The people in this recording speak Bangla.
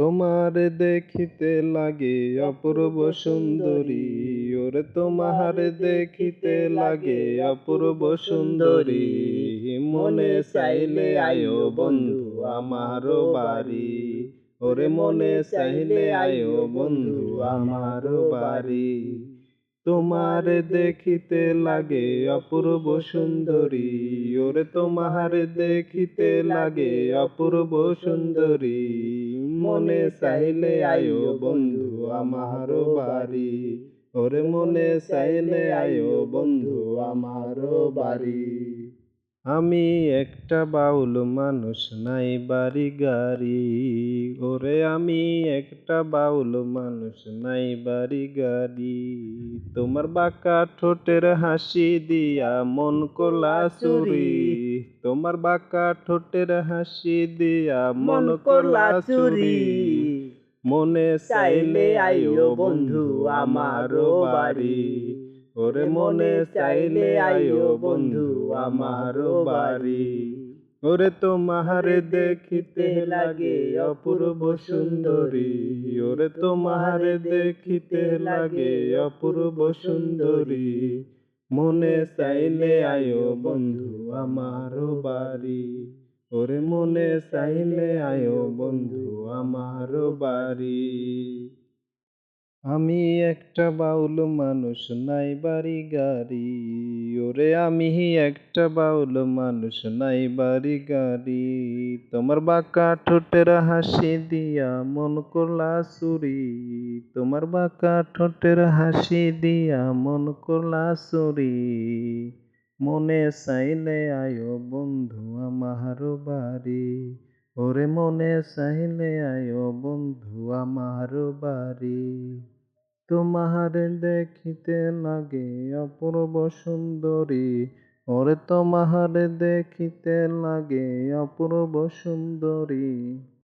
তোমার দেখিতে লাগে অপূর্ব সুন্দরী। ওরে তোমার দেখিতে লাগে অপূর্ব সুন্দরী। মনে চাইলে আয়ো বন্ধু আমার বাড়ি। ওরে মনে চাইলে আয়ো বন্ধু আমার বাড়ি। তোমার দেখিতে লাগে অপূর্ব সুন্দরী। ওরে তোমার দেখিতে লাগে অপূর্ব সুন্দরী। মনে চাইলে আয়ো বন্ধু আমার বাড়ি। ওরে মনে চাইলে আয়ো বন্ধু আমার বাড়ি। আমি একটা বাউল মানুষ নাই বাড়ি গাড়ি। ওরে আমি একটা বাউল মানুষ নাই বাড়ি গাড়ি। তোমার বাঁকা ঠোঁটের হাসি দিয়া মন কোলা চুরি। তোমার বাঁকা ঠোঁটের হাসি দিয়া মন কোলা চুরি। মনে চাইলে আইও বন্ধু আমারও বাড়ি। ওরে মনে চাইলে আয়ো বন্ধু, আমারও বাড়ি। ওরে তোমার দেখিতে লাগে অপূর্ব সুন্দরী। ওরে তোমার দেখিতে লাগে অপূর্ব সুন্দরী। মনে চাইলে আয়ো বন্ধু, আমারও বাড়ি। ওরে মনে চাইলে আয়ো বন্ধু, আমারও বাড়ি। আমি একটা বাউল মানুষ, নাই বাড়ি গাড়ি। ওরে আমি একটা বাউল মানুষ, নাই বাড়ি গাড়ি। তোমার বাঁকা ঠোঁটের হাসি দিয়া মন কোলা চুরি। তোমার বাঁকা ঠোঁটের হাসি দিয়া মন কোলা চুরি। মনে চাইলে আয়ো বন্ধু আমার বাড়ি। ওরে মনে চাইলে আয়ো বন্ধু আমার বাড়ি। তোমার দেখিতে লাগে অপূর্ব সুন্দরী। ওরে তোমার দেখিতে লাগে অপূর্ব সুন্দরী।